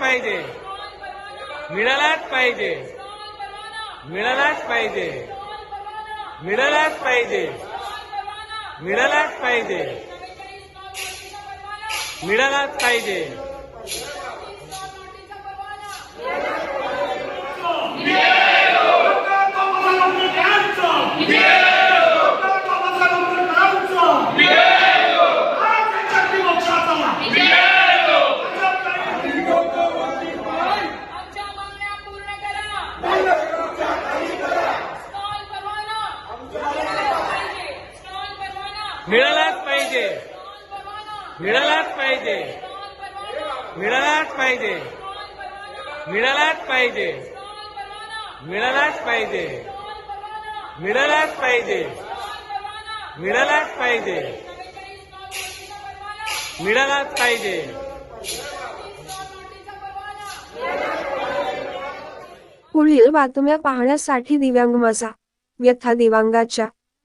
पाहिजे. मिळालाच पाहिजे. मिळालाच पाहिजे. मिळालाच पाहिजे. मिळालाच पाहिजे. मिळालाच पाहिजे. मिळालाच पाहिजे. मिळालाच पाहिजे. मिळालाच पाहिजे. मिळालाच पाहिजे. मिळालाच पाहिजे. मिळालाच पाहिजे. मिळालाच पाहिजे. मिळालाच पाहिजे. पुढील बातम्या पाहण्यासाठी दिव्यांग मसा व्यथा दिव्यांगाच्या.